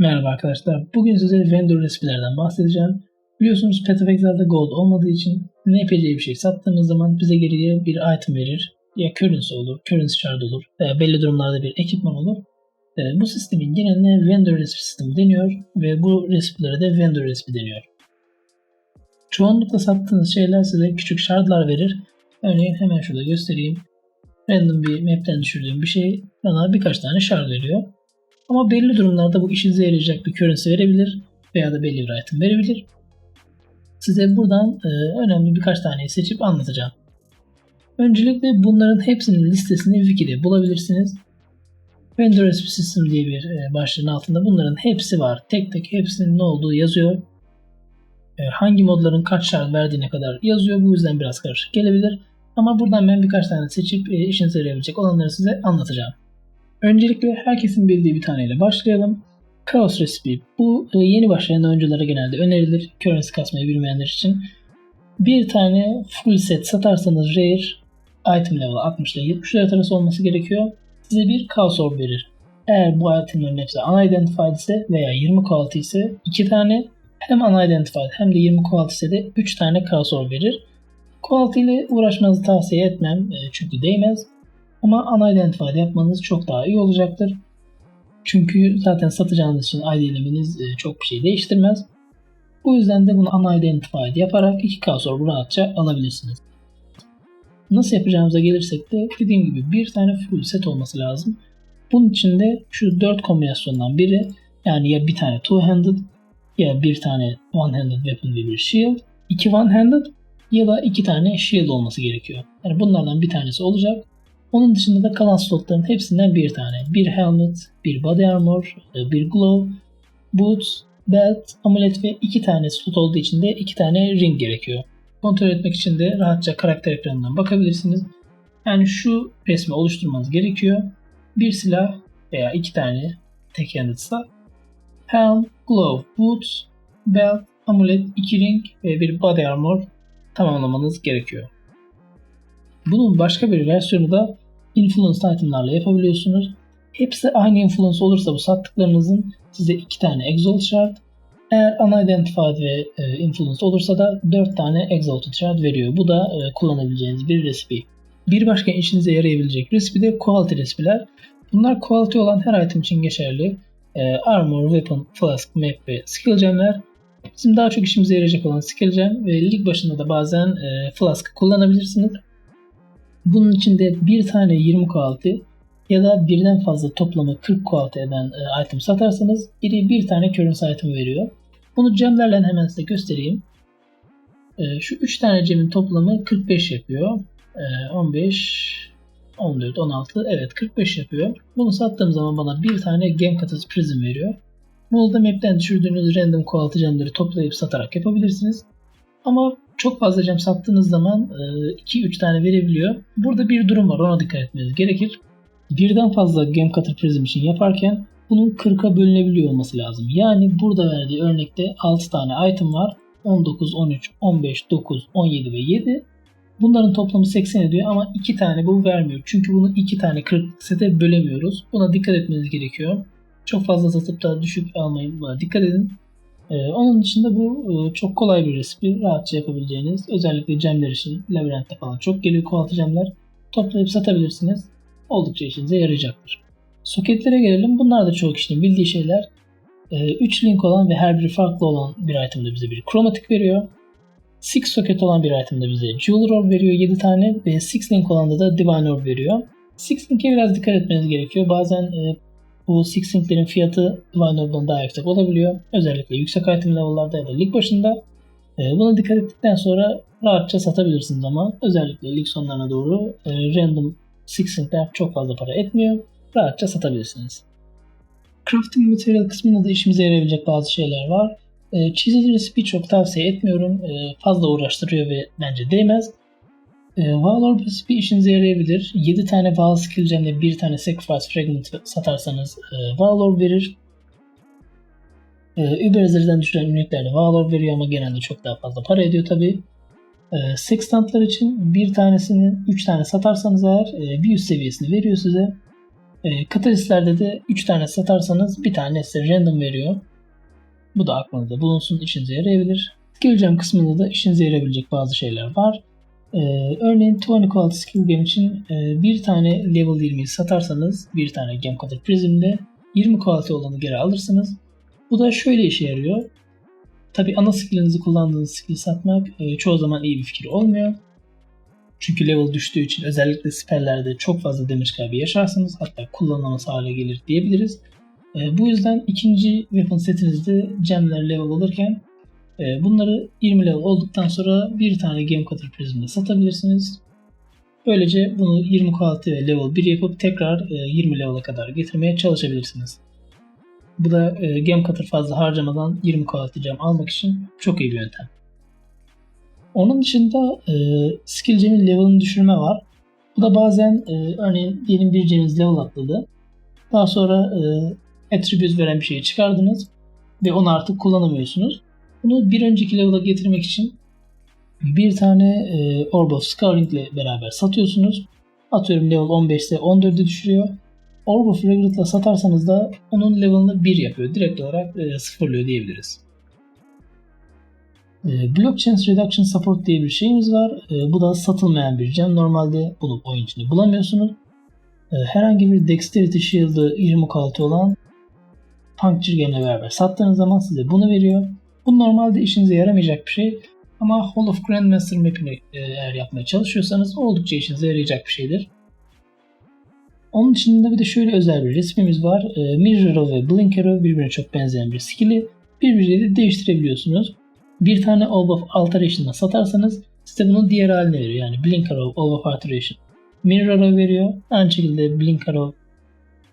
Merhaba arkadaşlar. Bugün size vendor resimlerden bahsedeceğim. Biliyorsunuz Exile'da gold olmadığı için NPC bir şey sattığımız zaman bize geriye bir item verir. Ya currency olur, currency shard olur veya belli durumlarda bir ekipman olur. Ee, bu sistemin geneline vendor recipe sistemi deniyor ve bu recipe'lere de vendor recipe deniyor. Çoğunlukla sattığınız şeyler size küçük shardlar verir. Örneğin hemen şurada göstereyim. Random bir map'ten düşürdüğüm bir şey bana birkaç tane shard veriyor. Ama belli durumlarda bu işinize yarayacak bir currency verebilir veya da belli bir item verebilir. Size buradan e, önemli birkaç taneyi seçip anlatacağım. Öncelikle bunların hepsinin listesini Wiki'de bulabilirsiniz. Vendor Recipe System diye bir e, başlığın altında bunların hepsi var. Tek tek hepsinin ne olduğu yazıyor. E, hangi modların kaç şart verdiğine kadar yazıyor. Bu yüzden biraz karışık gelebilir. Ama buradan ben birkaç tane seçip e, işinize yarayabilecek olanları size anlatacağım. Öncelikle herkesin bildiği bir taneyle başlayalım. Chaos Recipe. Bu e, yeni başlayan oyunculara genelde önerilir. Currency kasmayı bilmeyenler için. Bir tane full set satarsanız rare item level 60 ile 70 arası olması gerekiyor. Size bir Chaos Orb verir. Eğer bu itemlerin hepsi unidentified ise veya 20 quality ise 2 tane hem unidentified hem de 20 quality ise de 3 tane Chaos Orb verir. Quality ile uğraşmanızı tavsiye etmem e, çünkü değmez. Ama unidentified yapmanız çok daha iyi olacaktır. Çünkü zaten satacağınız için ID'lemeniz e, çok bir şey değiştirmez. Bu yüzden de bunu unidentified yaparak 2 kasor rahatça alabilirsiniz. Nasıl yapacağımıza gelirsek de dediğim gibi bir tane full set olması lazım. Bunun için de şu 4 kombinasyondan biri yani ya bir tane two-handed ya bir tane one-handed weapon ve bir shield, iki one-handed ya da iki tane shield olması gerekiyor. Yani bunlardan bir tanesi olacak. Onun dışında da kalan slotların hepsinden bir tane. Bir helmet, bir body armor, e, bir glove, boots, belt, amulet ve iki tane slot olduğu için de iki tane ring gerekiyor. Kontrol etmek için de rahatça karakter ekranından bakabilirsiniz. Yani şu resmi oluşturmanız gerekiyor. Bir silah veya iki tane tek handedsa helm, glove, boots, belt, amulet, iki ring ve bir body armor tamamlamanız gerekiyor. Bunun başka bir versiyonu da influence itemlarla yapabiliyorsunuz. Hepsi aynı influence olursa bu sattıklarınızın size iki tane exalt shard, eğer unidentified ve e, influence olursa da 4 tane exalted shard veriyor. Bu da e, kullanabileceğiniz bir recipe. Bir başka işinize yarayabilecek recipe de quality recipe'ler. Bunlar quality olan her item için geçerli. E, armor, weapon, flask, map ve skill gemler. Bizim daha çok işimize yarayacak olan skill gem ve lig başında da bazen e, flask kullanabilirsiniz. Bunun içinde bir tane 20 quality ya da birden fazla toplamı 40 quality eden e, item satarsanız biri bir tane currency item veriyor. Bunu gemlerle hemen size göstereyim. E, şu 3 tane gemin toplamı 45 yapıyor. E, 15, 14, 16 evet 45 yapıyor. Bunu sattığım zaman bana bir tane gem katası prism veriyor. Bunu da map'ten düşürdüğünüz random quality gemleri toplayıp satarak yapabilirsiniz. Ama çok fazla cam sattığınız zaman 2-3 e, tane verebiliyor. Burada bir durum var ona dikkat etmeniz gerekir. Birden fazla gem prism için yaparken bunun 40'a bölünebiliyor olması lazım. Yani burada verdiği örnekte 6 tane item var. 19, 13, 15, 9, 17 ve 7. Bunların toplamı 80 ediyor ama 2 tane bu vermiyor. Çünkü bunu 2 tane 40 sete bölemiyoruz. Buna dikkat etmeniz gerekiyor. Çok fazla satıp da düşük almayın. Buna dikkat edin. Ee, onun dışında bu e, çok kolay bir resipi. Rahatça yapabileceğiniz. Özellikle cemler için labirentte falan çok geliyor kualtı cemler. Toplayıp satabilirsiniz. Oldukça işinize yarayacaktır. Soketlere gelelim. Bunlar da çoğu kişinin bildiği şeyler. 3 ee, link olan ve her biri farklı olan bir item de bize bir kromatik veriyor. 6 soket olan bir item de bize Jeweler Orb veriyor 7 tane ve 6 link olan da Divine Orb veriyor. 6 link'e biraz dikkat etmeniz gerekiyor. Bazen e, bu Six Link'lerin fiyatı Divinor'dan daha yüksek olabiliyor. Özellikle yüksek item level'larda ya da lig başında. E, buna dikkat ettikten sonra rahatça satabilirsiniz ama özellikle lig sonlarına doğru e, random Six Link'ler çok fazla para etmiyor. Rahatça satabilirsiniz. Crafting material kısmında da işimize yarayabilecek bazı şeyler var. E, çizili recipe çok tavsiye etmiyorum. E, fazla uğraştırıyor ve bence değmez. E, Valor bir işinize yarayabilir. 7 tane Val skill gemle 1 tane Sacrifice Fragment satarsanız e, Valor verir. E, Uberzer'den düşüren ünlüklerle Valor veriyor ama genelde çok daha fazla para ediyor tabi. E, Sextantlar için bir tanesini 3 tane satarsanız eğer e, bir üst seviyesini veriyor size. E, katalistlerde de 3 tane satarsanız bir tane size random veriyor. Bu da aklınızda bulunsun, işinize yarayabilir. Gem kısmında da işinize yarayabilecek bazı şeyler var. Ee, örneğin 20 Quality Skill Gem için e, bir tane level 20'yi satarsanız bir tane Gem Cutter Prism'de 20 quality olanı geri alırsınız. Bu da şöyle işe yarıyor. Tabi ana skillinizi kullandığınız skill satmak e, çoğu zaman iyi bir fikir olmuyor. Çünkü level düştüğü için özellikle spellerde çok fazla damage kaybı yaşarsınız. Hatta kullanılamaz hale gelir diyebiliriz. E, bu yüzden ikinci weapon setinizde gemler level alırken bunları 20 level olduktan sonra bir tane Gem Cutter Prism'de satabilirsiniz. Böylece bunu 20 quality ve level 1 yapıp tekrar e, 20 level'a kadar getirmeye çalışabilirsiniz. Bu da e, gem cutter fazla harcamadan 20 quality gem almak için çok iyi bir yöntem. Onun dışında e, skill gem'in level'ını düşürme var. Bu da bazen e, örneğin diyelim bir geminiz level atladı. Daha sonra e, attribute veren bir şeyi çıkardınız ve onu artık kullanamıyorsunuz. Bunu bir önceki level'a getirmek için bir tane e, Orb of Scouring ile beraber satıyorsunuz. Atıyorum level 15 ise 14'e düşürüyor. Orb of Regret ile satarsanız da onun level'ını 1 yapıyor. Direkt olarak e, sıfırlıyor diyebiliriz. E, Blockchain Reduction Support diye bir şeyimiz var. E, bu da satılmayan bir gem. Normalde bunu oyun içinde bulamıyorsunuz. E, herhangi bir Dexterity Shield'ı 20 kalite olan Puncture Game ile beraber sattığınız zaman size bunu veriyor. Bu normalde işinize yaramayacak bir şey. Ama Hall of Grandmaster map'ini e, eğer yapmaya çalışıyorsanız oldukça işinize yarayacak bir şeydir. Onun dışında bir de şöyle özel bir resmimiz var. E, Mirror ve Blink Arrow birbirine çok benzeyen bir skill'i birbiriyle de değiştirebiliyorsunuz. Bir tane Orb of Alteration'la satarsanız size bunu diğer haline veriyor. Yani Blink Arrow, Orb of Alteration. Mirror Arrow veriyor. Aynı şekilde Blink Arrow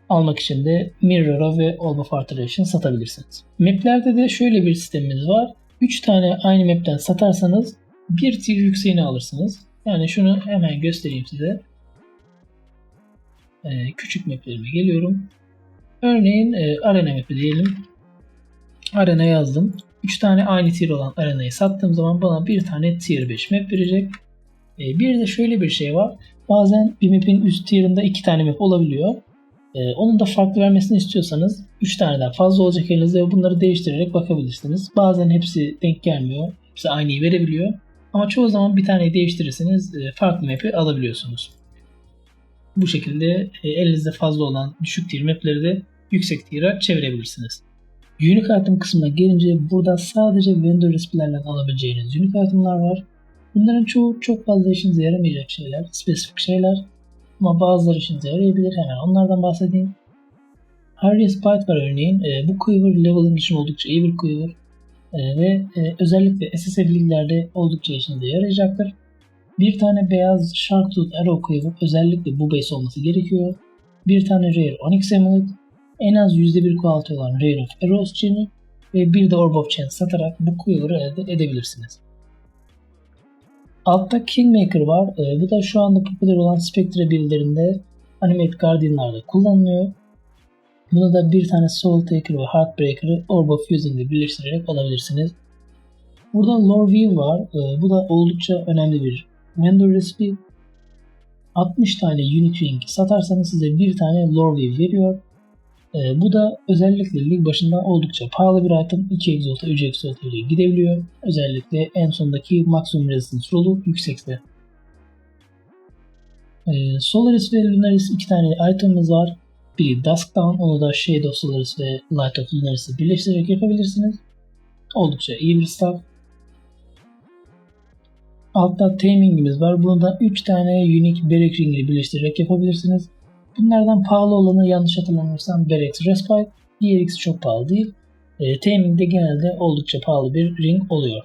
almak için de Mirror Arrow ve Orb of Alteration satabilirsiniz. Maplerde de şöyle bir sistemimiz var. 3 tane aynı map'ten satarsanız bir tier yükseğini alırsınız. Yani şunu hemen göstereyim size. Ee, küçük maplerime geliyorum. Örneğin e, arena map'i diyelim. Arena yazdım. 3 tane aynı tier olan arenayı sattığım zaman bana bir tane tier 5 map verecek. E, bir de şöyle bir şey var. Bazen bir map'in üst tier'ında 2 tane map olabiliyor. Ee, onun da farklı vermesini istiyorsanız 3 taneden fazla olacak elinizde ve bunları değiştirerek bakabilirsiniz. Bazen hepsi denk gelmiyor. Hepsi aynıyı verebiliyor. Ama çoğu zaman bir taneyi değiştirirseniz e, farklı map'i alabiliyorsunuz. Bu şekilde e, elinizde fazla olan düşük tier map'leri de yüksek tier'a çevirebilirsiniz. Unique item kısmına gelince burada sadece vendor recipe'lerle alabileceğiniz unique item'lar var. Bunların çoğu çok fazla işinize yaramayacak şeyler, spesifik şeyler. Ama bazıları işinize yarayabilir. Hemen onlardan bahsedeyim. Harrier Spite var örneğin. E, bu quiver leveling için oldukça iyi bir quiver. E, ve e, özellikle SSF'lilerde oldukça işinize yarayacaktır. Bir tane beyaz Sharktooth Arrow quiver özellikle bu base olması gerekiyor. Bir tane Rare Onyx Amulet, en az %1 quality olan Rare of Arrows Chain'i ve bir de Orb of Chance satarak bu quiver'ı elde edebilirsiniz. Altta Kingmaker var. E, bu da şu anda popüler olan Spectre build'lerinde Animate Guardian'larda kullanılıyor. Bunu da bir tane Soul Taker ve Heartbreaker'ı Orb of Fusing ile birleştirerek alabilirsiniz. Burada Lore View var. E, bu da oldukça önemli bir vendor recipe. 60 tane Unique Ring satarsanız size bir tane Lore View veriyor. E, bu da özellikle lig başında oldukça pahalı bir item. 2 Exalt'a 3 Exalt'a ile gidebiliyor. Özellikle en sondaki Maximum Resistance rolü yüksekse. E, Solaris ve Lunaris iki tane itemimiz var. Biri Dusk Dawn, onu da Shade of Solaris ve Light of Lunaris'i birleştirerek yapabilirsiniz. Oldukça iyi bir staff. Altta Taming'imiz var. Bunu da 3 tane Unique Beric Ring ile birleştirerek yapabilirsiniz. Bunlardan pahalı olanı yanlış hatırlamıyorsam Berex Respite. İkisi çok pahalı değil. E, Taming'de genelde oldukça pahalı bir ring oluyor.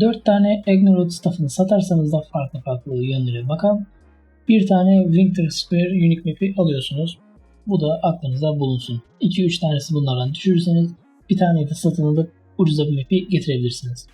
4 tane Ignorant staff'ını satarsanız da farklı farklı yönlere bakan bir tane Winter Square Unique Map'i alıyorsunuz. Bu da aklınızda bulunsun. 2-3 tanesi bunlardan düşürürseniz bir tane de satın alıp ucuza bir map'i getirebilirsiniz.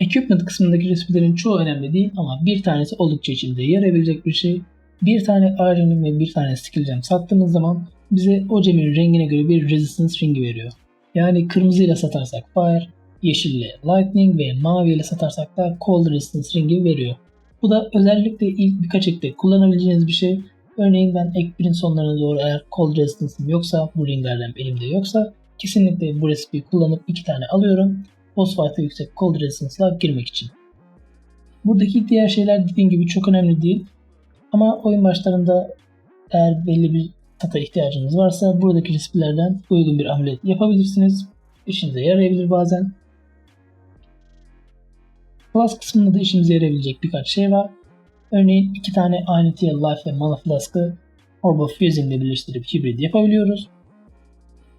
Equipment kısmındaki resimlerin çoğu önemli değil ama bir tanesi oldukça içinde yarayabilecek bir şey bir tane Iron ve bir tane Skill Gem sattığımız zaman bize o gemin rengine göre bir Resistance ringi veriyor. Yani kırmızıyla satarsak Fire, yeşille Lightning ve maviyle satarsak da Cold Resistance ringi veriyor. Bu da özellikle ilk birkaç ekte kullanabileceğiniz bir şey. Örneğin ben ek birin sonlarına doğru eğer cold resistance'ım yoksa, bu ringlerden elimde yoksa kesinlikle bu resipiyi kullanıp iki tane alıyorum. Boss fight'a yüksek cold resistance'la girmek için. Buradaki diğer şeyler dediğim gibi çok önemli değil. Ama oyun başlarında eğer belli bir tata ihtiyacınız varsa buradaki risklerden uygun bir amulet yapabilirsiniz. İşinize yarayabilir bazen. Flask kısmında da işimize yarayabilecek birkaç şey var. Örneğin iki tane aynı tier life ve mana flask'ı Orb of Fusing ile birleştirip hibrit yapabiliyoruz.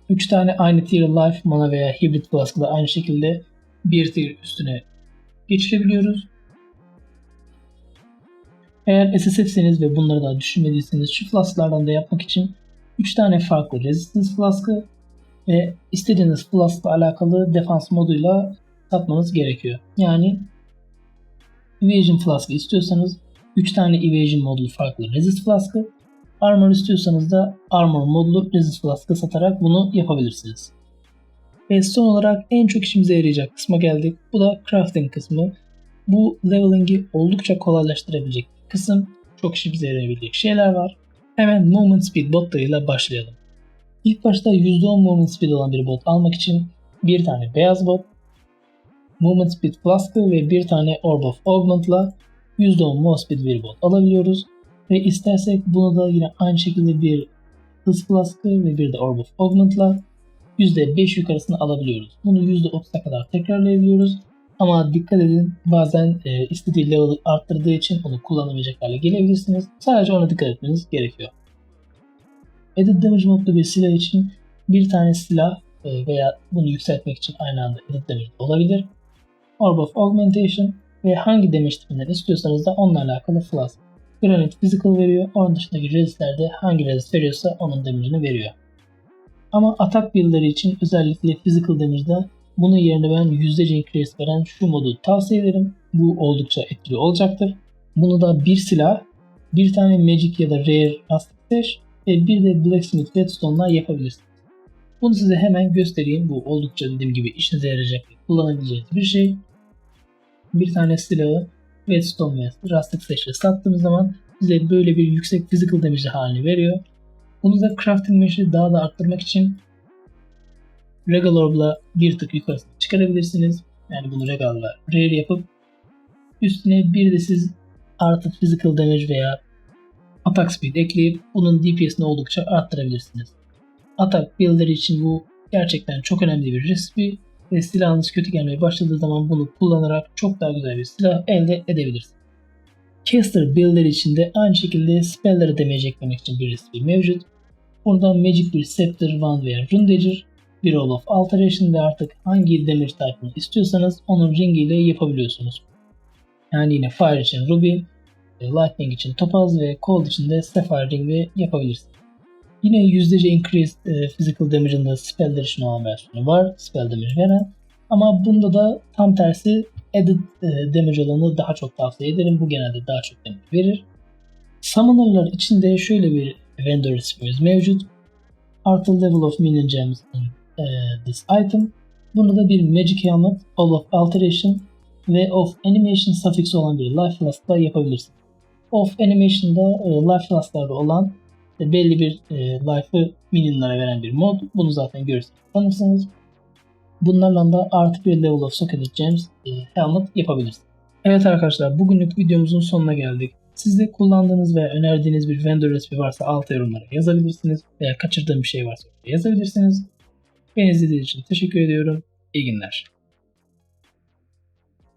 3 tane aynı tier life, mana veya hibrit flask'ı da aynı şekilde bir tier üstüne geçirebiliyoruz. Eğer SSF'seniz ve bunları daha düşünmediyseniz şu flasklardan da yapmak için 3 tane farklı resistance flask'ı ve istediğiniz flask'la alakalı defans moduyla satmanız gerekiyor. Yani Evasion flask'ı istiyorsanız 3 tane Evasion modlu farklı resist flask'ı Armor istiyorsanız da Armor modlu resist flask'ı satarak bunu yapabilirsiniz. Ve son olarak en çok işimize yarayacak kısma geldik. Bu da crafting kısmı. Bu leveling'i oldukça kolaylaştırabilecek kısım. Çok işimize yarayabilecek şeyler var. Hemen movement speed botlarıyla başlayalım. İlk başta %10 movement speed olan bir bot almak için bir tane beyaz bot, movement speed flask'ı ve bir tane orb of augment'la %10 movement speed bir bot alabiliyoruz. Ve istersek bunu da yine aynı şekilde bir hız flask'ı ve bir de orb of augment'la %5 yukarısını alabiliyoruz. Bunu %30'a kadar tekrarlayabiliyoruz. Ama dikkat edin bazen e, istediği level arttırdığı için onu kullanamayacak hale gelebilirsiniz. Sadece ona dikkat etmeniz gerekiyor. Edit Damage modlu bir silah için bir tane silah e, veya bunu yükseltmek için aynı anda Edit Damage olabilir. Orb of Augmentation ve hangi damage tipinden istiyorsanız da onunla alakalı flask. Granite Physical veriyor. Onun dışındaki resistlerde hangi resist veriyorsa onun damage'ini veriyor. Ama atak build'ları için özellikle Physical Damage'da bunun yerine ben yüzdece increase veren şu modu tavsiye ederim. Bu oldukça etkili olacaktır. Bunu da bir silah, bir tane Magic ya da Rare Rustic ve bir de Blacksmith Redstone'la yapabilirsiniz. Bunu size hemen göstereyim. Bu oldukça dediğim gibi işinize yarayacak kullanabileceğiniz bir şey. Bir tane silahı Redstone ve Rustic Sash'le sattığımız zaman bize böyle bir yüksek physical damage halini veriyor. Bunu da crafting mesh'i daha da arttırmak için Regal Orb'la bir tık yukarısına çıkarabilirsiniz. Yani bunu Regal'la rare yapıp üstüne bir de siz artı physical damage veya attack speed ekleyip bunun DPS'ini oldukça arttırabilirsiniz. Atak build'leri için bu gerçekten çok önemli bir recipe ve silahınız kötü gelmeye başladığı zaman bunu kullanarak çok daha güzel bir silah elde edebilirsiniz. Caster build'leri için de aynı şekilde spell'leri damage eklemek için bir recipe mevcut. Buradan Magic bir Scepter, Wand veya Rune Dagger, bir Roll of Alteration ve artık hangi damage type'ını istiyorsanız onun ringi ile yapabiliyorsunuz. Yani yine Fire için Ruby, Lightning için Topaz ve Cold için de Sapphire Ring yapabilirsiniz. Yine yüzdece increased e, physical damage'ın da spell'ler için olan versiyonu var. Spell damage veren. Ama bunda da tam tersi added e, damage olanı daha çok tavsiye ederim. Bu genelde daha çok damage verir. Summoner'lar için de şöyle bir vendor resmimiz mevcut. Artı level of minion gems in e, this item. Bunda da bir magic helmet, all of alteration ve of animation suffix olan bir life flask'la yapabilirsiniz. Of animation'da e, life flask'larda olan belli bir e, life'ı minionlara veren bir mod. Bunu zaten görürseniz tanırsınız. Bunlarla da artı bir level of socketed gems e, helmet yapabilirsiniz. Evet arkadaşlar bugünlük videomuzun sonuna geldik. Siz de kullandığınız veya önerdiğiniz bir vendor recipe varsa alt yorumlara yazabilirsiniz. Veya kaçırdığım bir şey varsa yazabilirsiniz. Beni izlediğiniz için teşekkür ediyorum. İyi günler.